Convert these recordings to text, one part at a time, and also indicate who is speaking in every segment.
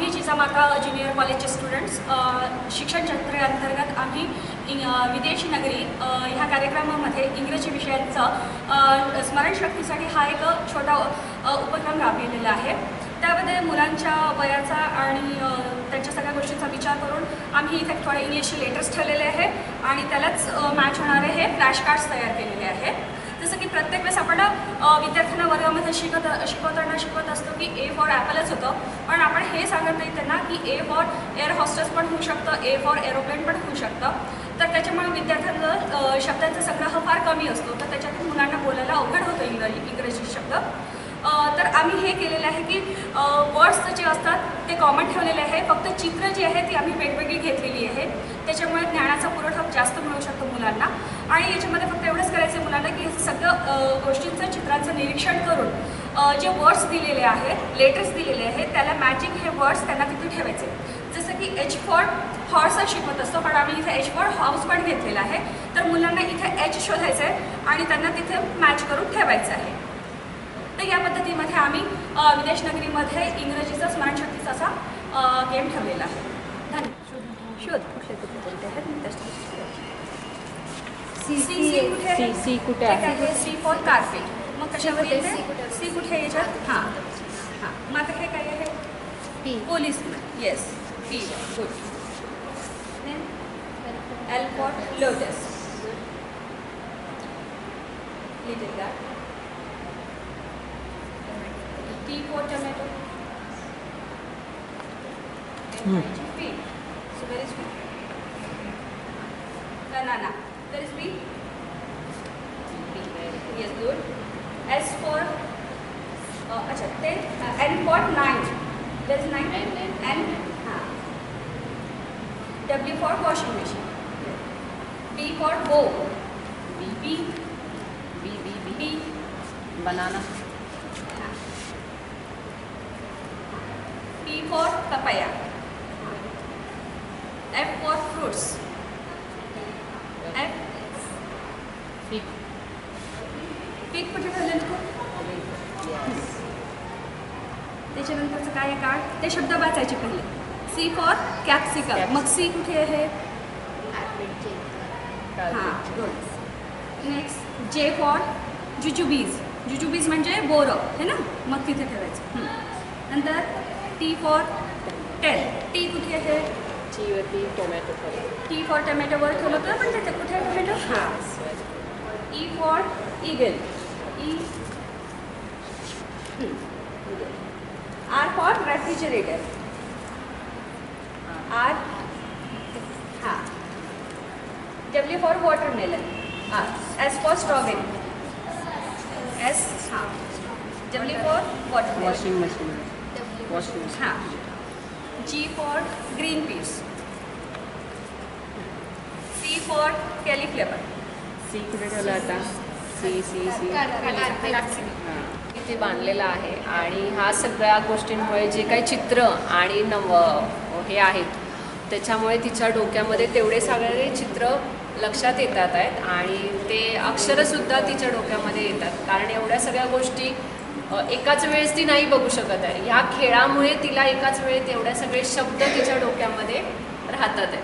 Speaker 1: मी Jijamata junior कॉलेजचे students शिक्षण क्षेत्राअंतर्गत आम्ही विदेशी नगरी ह्या कार्यक्रमामध्ये इंग्रजी विषयांचा स्मरणशक्तीसाठी हा एक छोटा उपक्रम राबविलेला आहे. त्यामध्ये मुलांच्या वयाचा आणि त्यांच्या सगळ्या गोष्टींचा विचार करून आम्ही इथे थोडे इंग्लिशचे लेटर्स ठेवलेले आहे आणि त्यालाच मॅच होणारे हे फ्लॅश कार्ड्स तयार केलेले आहे. प्रत्येक वेळेस आपण विद्यार्थ्यांना वर्गामध्ये शिकत शिकवताना शिकवत असतो की ए फॉर ॲपलच होतं. पण आपण हे सांगत नाही त्यांना की ए फॉर एअर हॉस्टेस पण होऊ शकतं ए फॉर एरोप्लेन पण होऊ शकतं. तर त्याच्यामुळे विद्यार्थ्यांचं शब्दांचा संग्रह फार कमी असतो. तर त्याच्यातून मुलांना बोलायला अवघड होतं इंग्रजी इंग्रजी शब्द अ, तर आम्ही हे केलेलं आहे की वर्ड्स जे असतात ते कॉमन ठेवलेले आहे. फक्त चित्र जी आहे ती आम्ही वेगवेगळी घेतलेली आहे. त्याच्यामुळे ज्ञानाचा पुरवठा जास्त मिळू शकतो मुलांना. आणि याच्यामध्ये फक्त एवढंच करायचं आहे मुलांना की सगळं गोष्टींचं चित्रांचं निरीक्षण करून जे वर्ड्स दिलेले आहेत लेटर्स दिलेले आहेत त्याला मॅचिंग हे वर्ड्स त्यांना तिथे ठेवायचे. जसं की एच फॉर हॉर्स शिकवत असतो पण आम्ही इथे एच फॉर हाऊस पण घेतलेला आहे. तर मुलांना इथे एच शोधायचं आहे आणि त्यांना तिथे मॅच करून ठेवायचं आहे. तर या पद्धतीमध्ये आम्ही विदेश नगरीमध्ये इंग्रजीचा स्मरणशक्तीचा असा गेम ठेवलेला आहे. धन्यवाद. शोध. कोणते आहेत. सी सी कुठे आहे?
Speaker 2: सी कुठे
Speaker 1: फॉर कार्पेट मग कशावर
Speaker 3: कुठे?
Speaker 1: येते?
Speaker 3: सी कुठे?
Speaker 1: कुठे याच्यात? हां. हां. मग आता हे काय आहे?
Speaker 3: P.
Speaker 1: Police yes P good L for lotus little that T for tomato
Speaker 2: Hmm.
Speaker 1: P so where is P banana there is B B yes good S for uh, अच्छा ते uh, N for nine there is nine
Speaker 3: N, N.
Speaker 1: N हाँ W for washing machine B for bow B B
Speaker 2: B B B
Speaker 1: B
Speaker 2: banana
Speaker 1: for papaya F for fruits. F पीक कुठे ठेवलेलं तू त्याच्यानंतरचं काय card ते शब्द वाचायचे पहिले. सी फॉर कॅप्सिकम मग सी कुठे आहे? हां नेक्स्ट जे फॉर जुजुबीज जुजुबीज म्हणजे बोरं है ना? मग तिथे ठेवायचं. नंतर टी फॉर टेल टी कुठे आहे
Speaker 2: चीवरती टोमॅटो
Speaker 1: टी फॉर टोमॅटोवर ठेवलं तर पण त्याचे कुठे आहे टोमॅटो हाँ। E for eagle E R for refrigerator R हाँ। डब्ल्यू फॉर वॉटरमेलन हाँ एस फॉर स्ट्रॉबेरी एस हाँ। W for watermelon
Speaker 2: washing machine mushrooms have.
Speaker 1: G G green green peas C cauliflower. C
Speaker 2: C कुठे ठेवला आता? C C C
Speaker 4: इथे बांधलेला आहे. आणि हा सगळ्या गोष्टींमुळे जे काही चित्र आणि नव हे आहेत त्याच्यामुळे तिच्या डोक्यामध्ये तेवढे सगळे चित्र लक्षात येतात आहेत. आणि ते अक्षरंसुद्धा तिच्या डोक्यामध्ये येतात. कारण एवढ्या सगळ्या गोष्टी एकाच वेळेस ती नाही बघू शकत आहे. ह्या खेळामुळे तिला एकाच वेळेत एवढ्या सगळे शब्द तिच्या डोक्यामध्ये राहतात आहे.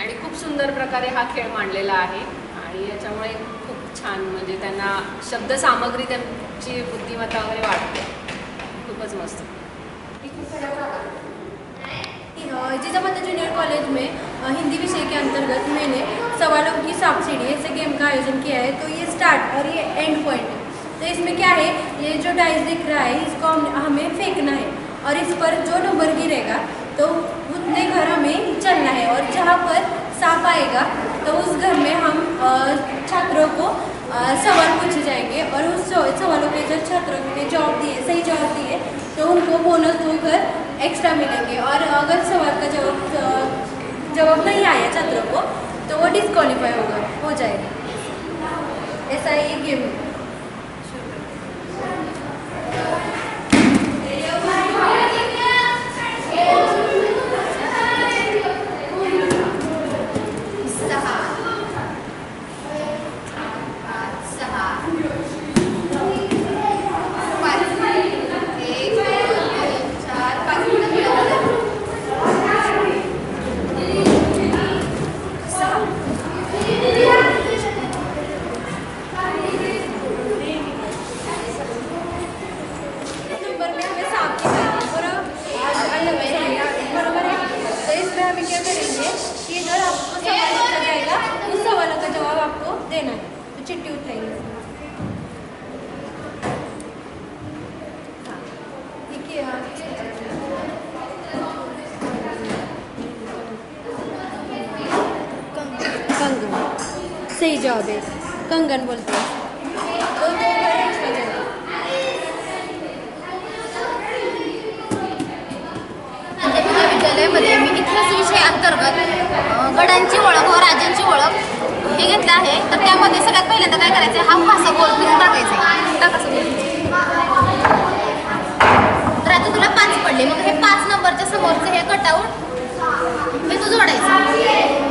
Speaker 4: आणि खूप सुंदर प्रकारे हा खेळ मांडलेला आहे. आणि याच्यामुळे खूप छान म्हणजे त्यांना शब्दसामग्री त्यांची बुद्धिमत्ता वगैरे वाढते. खूपच मस्त.
Speaker 3: जिजामाता जूनियर कॉलेज में हिंदी विषय के अंतर्गत मैंने सवालों की सांप सीढ़ी ऐसे गेम का आयोजन किया है तो ये स्टार्ट और ये एंड पॉइंट है तो इसमें क्या है? ये जो डाइस दिख रहा है, इसको हम, हमें फेंकना है। और इस पर जो नंबर गिरेगा तो उतने घर हमें चलना है। और जहाँ पर सांप आएगा तो उस घर में हम छात्रों को सवाल पूछे जाएँगे। और उस सवालों के जो छात्रों ने जवाब दिए, सही जवाब दिए तो उनको बोनस दो घर एक्स्ट्रा मिलेंगे। और अगर सवाल का जवाब जवाब नहीं आया छात्रों को तो वो डिस्क्वालीफाई होगा, हो जाएगा। ऐसा ये गेम
Speaker 5: सही
Speaker 3: जवाब है कंगन बोलते. म्हणजे
Speaker 5: हैं विद्यालयामध्ये मी इतिहास विषय अंतर्गत गडांची ओळख व राजांची ओळख हे घेतलं आहे. तर त्यामध्ये सगळ्यात पहिल्यांदा काय करायचं हा फासा गोल फिरून टाकायचा आहे तर आता तुला पाच पडले. मग हे पाच नंबरच्या समोरचं हे कटआउट हे तू जोडायचं.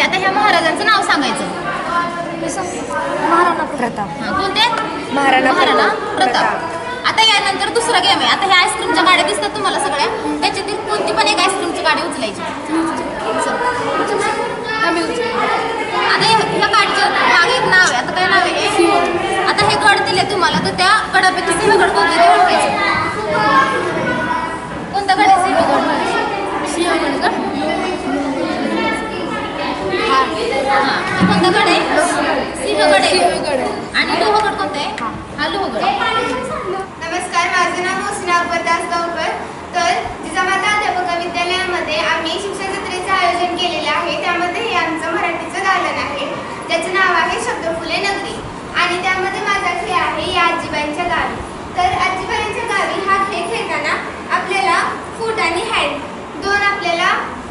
Speaker 5: आता जोडले आता ह्या महाराजांचं नाव सांगायचं.
Speaker 2: महाराणा प्रताप.
Speaker 5: हा, कोणते?
Speaker 2: महाराणा
Speaker 5: महाराणा
Speaker 2: प्रताप.
Speaker 5: आता यानंतर दुसरा गेम आहे. आता ह्या आईस्क्रीमच्या गाड्या दिसतात तुम्हाला सगळ्या. त्याच्यातील कोणती पण एक आईस्क्रीमची गाडी उचलायची. चल. आम्ही उचलू. आता ह्या ह्या गाडीच्या मागे एक नाव आहे. आता काय नाव आहे हे? आता हे गड दिले तुम्हाला तर त्या गडापैकी सिंहगड कोणते ते ओळखायचं. कोणता गड आहे सिंहगड सिंहगड गड गड आहे. सिंहगड आहे. आणि लोहगड कोणता? आहे हा लोहगड
Speaker 6: नमस्कार माझं नाव मोसिना अकबरदास गावकर. तर जिजामाता अध्यापक विद्यालयामध्ये आम्ही शिक्षण जत्रेचं आयोजन केलेलं आहे. त्यामध्ये हे आमचं मराठीचं दालन आहे. ज्याचं नाव आहे शब्दफुले नगरी. आणि त्यामध्ये माझा खेळ आहे या आजीबाईंच्या गावी. तर आजीबाईंच्या गावी हा खेळ खेळताना आपल्याला फूट आणि हँड दोन आपल्याला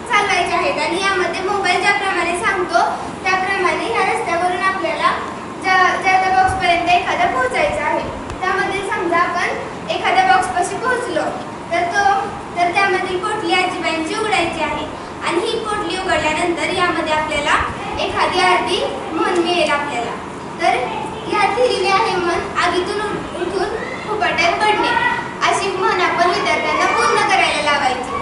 Speaker 6: चालवायचे आहेत. आणि यामध्ये मोबाईल ज्याप्रमाणे सांगतो त्याप्रमाणे ह्या रस्त्यावरून आपल्याला ज्या ज्या त्या बॉक्सपर्यंत एखादा पोहोचायचा आहे त्यामध्ये समजा आपण एखाद्या बॉक्सपाशी पोहोचलो तर तो तर त्यामधील पोटली आजीबाईंची उघडायची आहे. आणि ही पोटली उघडल्यानंतर यामध्ये आपल्याला एखादी आरती म्हण मिळेल आपल्याला. तर ह्यात लिहिलेली आहे म्हण आगीतून उठून फुपाट्यात पडणे. अशी म्हण आपण विद्यार्थ्यांना पूर्ण करायला लावायची.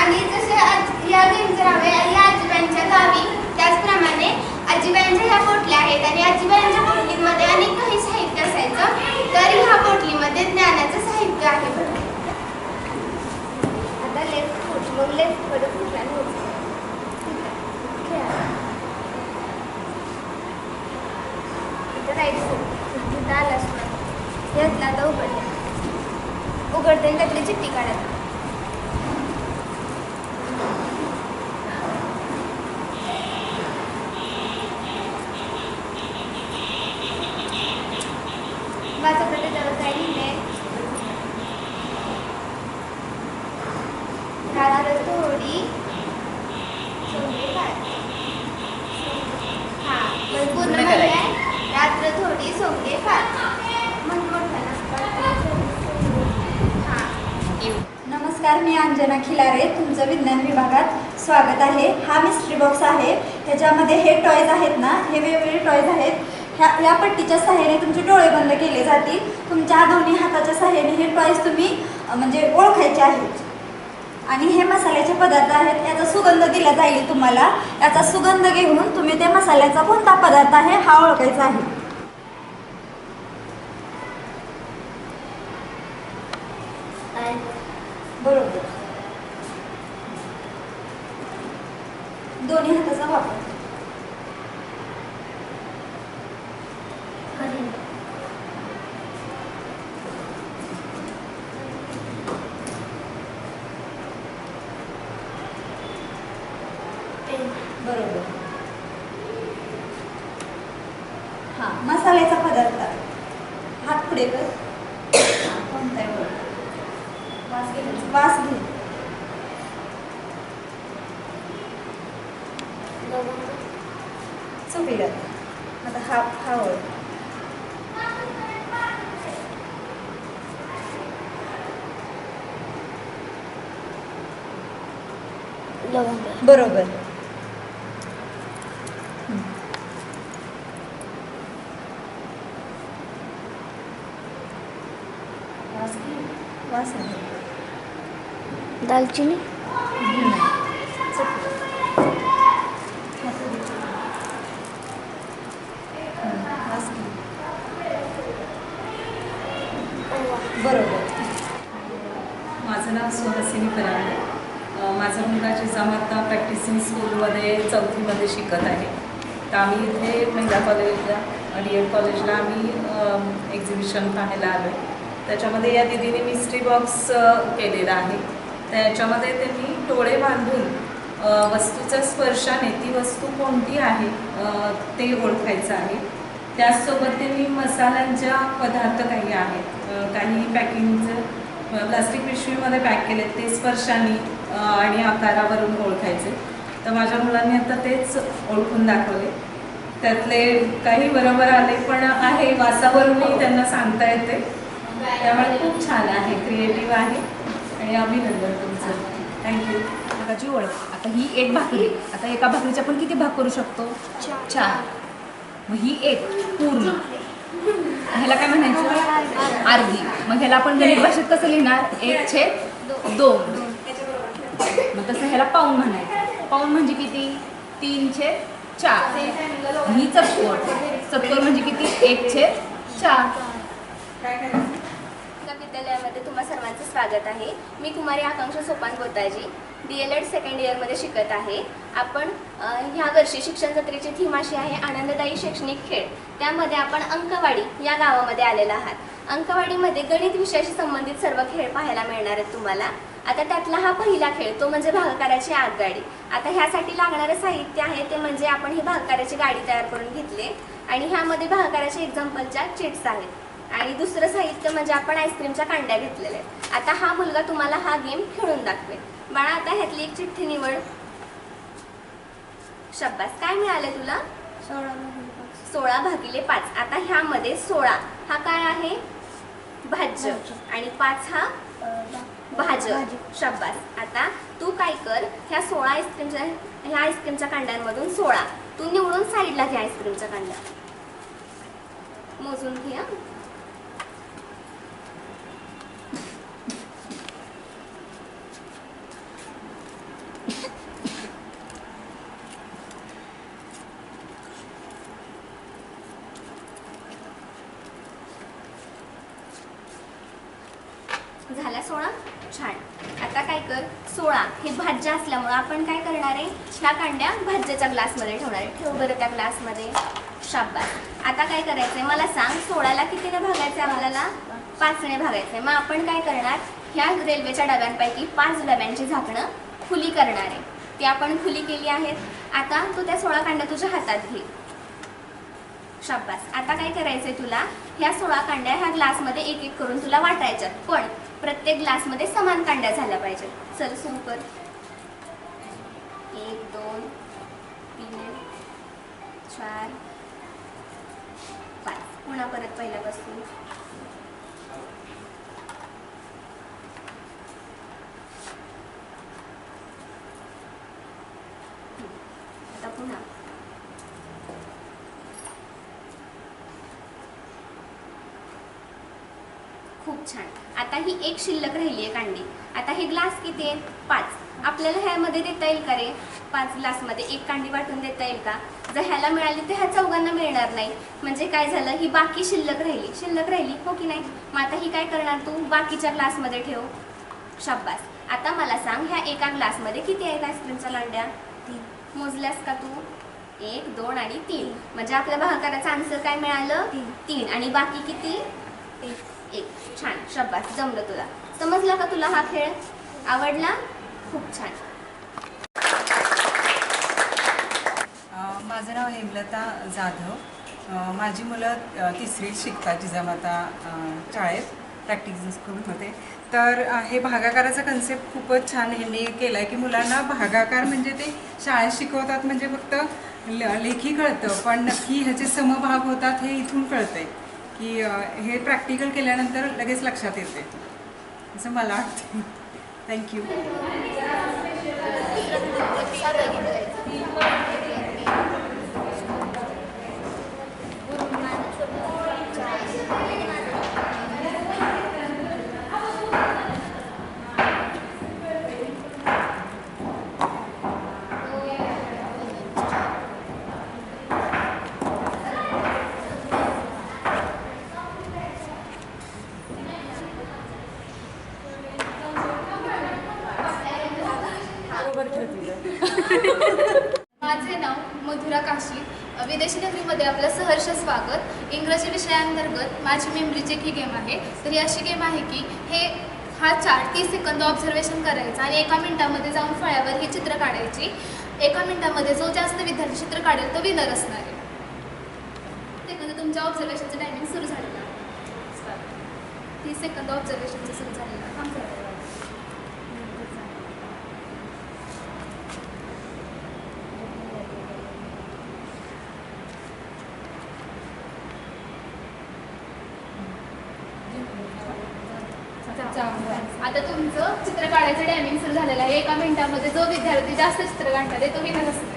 Speaker 6: आणि जसे आज या गेमचं नाव आहे या आजीबाईंच्या गावी. त्याचप्रमाणे आजीबाईंच्या ह्या पोटल्या आहेत आणि आजीबाईंच्या पोटलीमध्ये अनेक काही साहित्य असायचं. तर ह्या पोटलीमध्ये ज्ञानाचं साहित्य आहे आता लेफ्ट फूट मग लेफ्टकडे फुटला राईट फूट आलाच यातला आता उघडला. उघडते त्यातली चिठ्ठी काढायला वाचा तर त्याच्यावर काय लिहिलंय रात्र थोडी सोंगे फार हा पण पूर्ण
Speaker 4: पूर्ण
Speaker 6: म्हणलंय रात्र थोडी सोंगे फार मन मोठं हा
Speaker 7: नमस्कार मी अंजना खिलारे तुमचं विज्ञान विभागात स्वागत आहे. हा मिस्ट्री बॉक्स आहे. त्याच्यामध्ये हे टॉयज आहेत ना हे वेगवेगळे टॉयज आहेत. ह्या या पट्टीच्या सहाय्याने तुमचे डोळे बंद केले जातील. तुमच्या दोन्ही हाताच्या सहाय्याने हे टॉयज तुम्ही म्हणजे ओळखायचे आहेत. आणि हे मसाल्याचे पदार्थ आहेत. याचा सुगंध दिला जाईल तुम्हाला. याचा सुगंध घेऊन तुम्ही त्या मसाल्याचा कोणता पदार्थ आहे हा ओळखायचा आहे. बरोबर दोन्ही हाताचा वापर बरोबर हां मसाल्याचा पदार्थ हात पुढे कर हां, कोणता आहे बरोबर वास घे वास घे चुकीला आता हा हा ओळ बरोबर. वास आहे.
Speaker 2: दालचिनी
Speaker 7: वास घे बरोबर
Speaker 8: माझं नाव सुहासिनी फराडे अ, माझा मुलगा जिजामाता प्रॅक्टिसिंग स्कूलमध्ये शिकत आहे. तर आम्ही इथे महिला कॉलेजला डी एड कॉलेजला आम्ही एक्झिबिशन पाहायला आलो आहे त्याच्यामध्ये या दिदीने मिस्ट्री बॉक्स केलेला आहे. त्याच्यामध्ये त्यांनी डोळे बांधून वस्तूच्या स्पर्शाने ती वस्तू कोणती आहे ते ओळखायचं आहे. त्याचसोबत त्यांनी मसाल्यांच्या पदार्थ काही आहेत. काही पॅकिंगचं प्लास्टिक पिशवीमध्ये पॅक केले ते स्पर्शाने आणि आकारावरून ओळखायचे. तर माझ्या मुलांनी आता तेच ओळखून दाखवले. त्यातले काही बरोबर आले पण आहे वासावरूनही त्यांना सांगता येते. त्यामुळे खूप छान आहे क्रिएटिव्ह आहे. आणि अभिनंदन तुमचं. थँक्यू
Speaker 9: भागाची ओळख आता ही एक भाकरी. आता एका भाकरीचे आपण किती भाग करू शकतो? चार. मग ही एक पूर्ण. ह्याला काय म्हणायचं? अर्धी मग ह्याला आपण गणित भाषेत कसं लिहिणार? एक छे दोन. मग तसं ह्याला पाऊन म्हणायचं. पाऊन म्हणजे किती? तीनशे चार. ही चतकोर चतकोर म्हणजे किती? एक छे चार.
Speaker 10: या विद्यालयामध्ये तुम्हा सर्वांचं स्वागत आहे. मी कुमारी Akanksha Sopan Gotaji D El Ed second इयरमध्ये शिकत आहे. आपण ह्या वर्षी शिक्षण जत्रेची थीम अशी आहे आनंददायी शैक्षणिक खेळ. त्यामध्ये आपण अंकवाडी या गावामध्ये आलेला आहात. अंकवाडीमध्ये गणित विषयाशी संबंधित सर्व खेळ पाहायला मिळणार आहेत तुम्हाला. आता त्यातला हा पहिला खेळ तो म्हणजे भागकाराची आगगाडी. आता ह्यासाठी लागणारं साहित्य आहे ते म्हणजे आपण ही भागकाराची गाडी तयार करून घेतली आणि ह्यामध्ये भागकाराच्या एक्झाम्पलच्या चिट्स आहेत. आणि दुसरं साहित्य म्हणजे आपण आईस्क्रीमच्या कांड्या घेतलेल्या आहेत. आता हा मुलगा तुम्हाला हा गेम खेळून दाखवेल. बाळा आता ह्यातली एक चिठ्ठी निवड. शब्बास काय मिळाले तुला? सोळा भागिले पाच. आता ह्यामध्ये सोळा. हा काय आहे? भाज्य. आणि पाच हा? भाज्य शब्बास. आता तू काय कर ह्या सोळा आईस्क्रीमच्या ह्या आईस्क्रीमच्या कांड्यांमधून सोळा. तू निवडून साईडला घ्या आईस्क्रीमच्या कांड्या. मोजून घे हं. झाल्या सोळा छान आता काय कर सोळा हे भाज्य असल्यामुळं आपण काय करणार आहे कांड्या भाज्याच्या ग्लासमध्ये ठेवणार आहे. ठेव बरं त्या ग्लासमध्ये. शाबास. आता काय करायचंय? मला सांग सोळाला कितीने भागायचं आहे आपल्याला पाचने भागायचं आहे मग आपण काय करणार? ह्या रेल्वेच्या डब्यांपैकी पाच डब्यांची झाकणं खुली करणार आहे. ती आपण खुली केली आहेत. आता तू त्या सोळा कांड्या तुझ्या हातात घे. शाबास. आता काय करायचंय तुला? ह्या सोळा कांड्या ह्या ग्लासमध्ये एक एक करून तुला वाटायच्यात. पण प्रत्येक ग्लासमध्ये समान कांड्या झाल्या पाहिजेत. चल सुरू कर. एक दोन तीन चार पाच. पुन्हा परत पहिल्यापासून. आता पुन्हा. खूप छान. आता ही एक शिल्लक राहिली आहे कांडी. आता हे ग्लास किती आहे? पाच. आपल्याला ह्यामध्ये देता येईल का रे? पाच ग्लासमध्ये एक कांडी वाटून देता येईल का? जर ह्याला मिळाली तर ह्या चौघांना मिळणार नाही. म्हणजे काय झालं? ही बाकी शिल्लक राहिली. शिल्लक राहिली? हो की नाही? मग आता ही काय करणार तू? बाकीच्या ग्लासमध्ये ठेव. शाब्बास. आता मला सांग ह्या एका ग्लासमध्ये किती आहेत आईस्क्रीमच्या लांड्या? तीन. मोजल्यास का तू? एक दोन आणि तीन. म्हणजे आपल्या भागाकाराचं आन्सर काय मिळालं? तीन. आणि बाकी किती? एक. छान. शब्बास जमलं तुला. समजला का तुला हा खेळ? आवडला? खूप छान.
Speaker 11: माझं नाव हेमलता जाधव. माझी मुलं तिसरी तिसरीत शिकतात जिजामाता शाळेत. प्रॅक्टिस होते. तर हे भागाकाराचा कन्सेप्ट खूपच छान ह्यांनी केला आहे की मुलांना भागाकार म्हणजे ते शाळेत शिकवतात म्हणजे फक्त ल लेखी कळतं. पण नक्की ह्याचे समभाग होतात हे इथून कळतं आहे की हे प्रॅक्टिकल केल्यानंतर लगेच लक्षात येते असं मला वाटतं Thank you. माझे नाव मधुरा काशी.
Speaker 12: विदेशी नगरीमध्ये आपलं सहर्ष स्वागत. इंग्रजी विषयांतर्गत माझी मेमरीची एक ही गेम आहे. तर ही अशी गेम आहे की हे हा चार तीस सेकंद ऑब्झर्वेशन करायचं आणि एका मिनिटामध्ये जाऊन फळ्यावर ही चित्र काढायची. एका मिनिटामध्ये जो जास्त विद्यार्थी चित्र काढेल तो विनर असणार आहे. ते तुमच्या ऑब्झर्वेशनचं टायमिंग सुरू झालेलं आहे. तीस सेकंद ऑब्झर्वेशनचं सुरू झालेलं आता तुमचं चित्र काढायचं टायमिंग सुरू झालेलं आहे. एका मिनिटामध्ये जो विद्यार्थी जास्त चित्र काढणार आहे तो विनर असतो.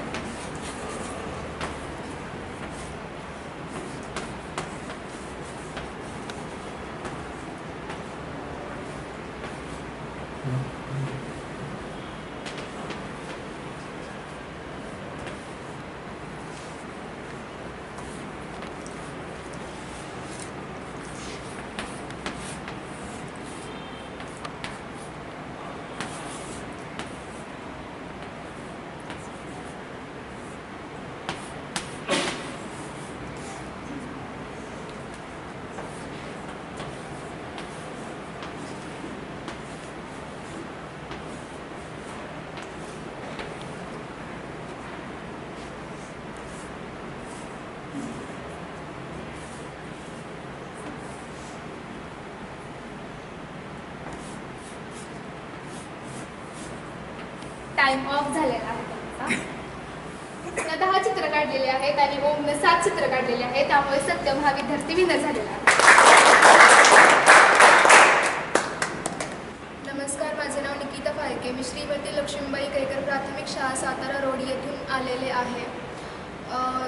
Speaker 12: टाइम ऑफ झालेला आहे त्यांचा. दहा चित्र काढलेले आहेत आणि ओमनं सात चित्र काढलेले आहेत. त्यामुळे सत्यम हा विद्यार्थी विनर झालेला आहे. नमस्कार माझे नाव निकिता फाळके. मी श्रीमती लक्ष्मीबाई कैकर प्राथमिक शाळा सातारा रोड येथून आलेले आहे. अ,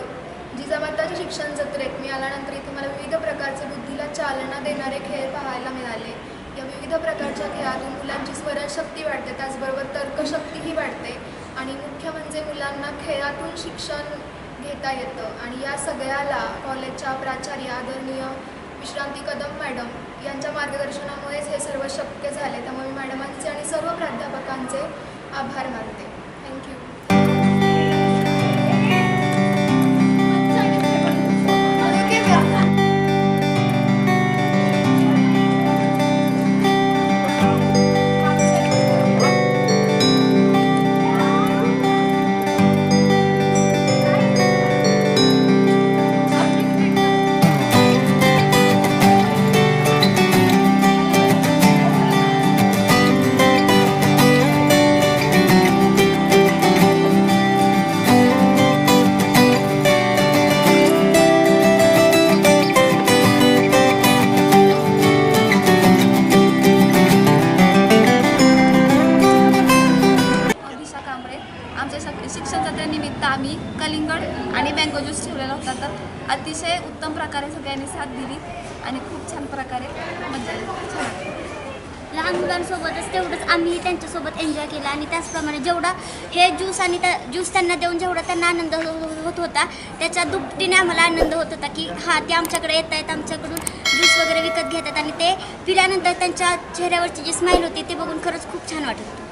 Speaker 12: जिजामाताच्या शिक्षण जत्रेत मी आल्यानंतर इथे मला विविध प्रकारचे बुद्धीला चालना देणारे खेळ पाहायला मिळाले. या विविध प्रकारच्या खेळातून मुलांची स्मरणशक्ती वाढते. त्याचबरोबर तर्कशक्ती वाढते आणि मुख्य म्हणजे मुलांना खेळातून शिक्षण घेता येतं. आणि या सगळ्याला कॉलेजच्या प्राचार्य आदरणीय विश्रांती कदम मॅडम यांच्या मार्गदर्शनामुळेच हे सर्व शक्य झाले. त्यामुळे मॅडमांचे आणि सर्व प्राध्यापकांचे आभार मानते. थँक्यू
Speaker 13: पूजा केला आणि त्याचप्रमाणे जेवढा हे ज्यूस आणि त्या ज्यूस त्यांना देऊन जेवढा त्यांना आनंद हो-, हो- होत होता त्याच्या दुपटीने आम्हाला आनंद होत होता की हां ते आमच्याकडे येत आहेत आमच्याकडून ज्यूस वगैरे विकत घेतात आणि ते पिल्यानंतर त्यांच्या चेहऱ्यावरची जी स्माईल होती ते बघून खरंच खूप छान वाटत होतं.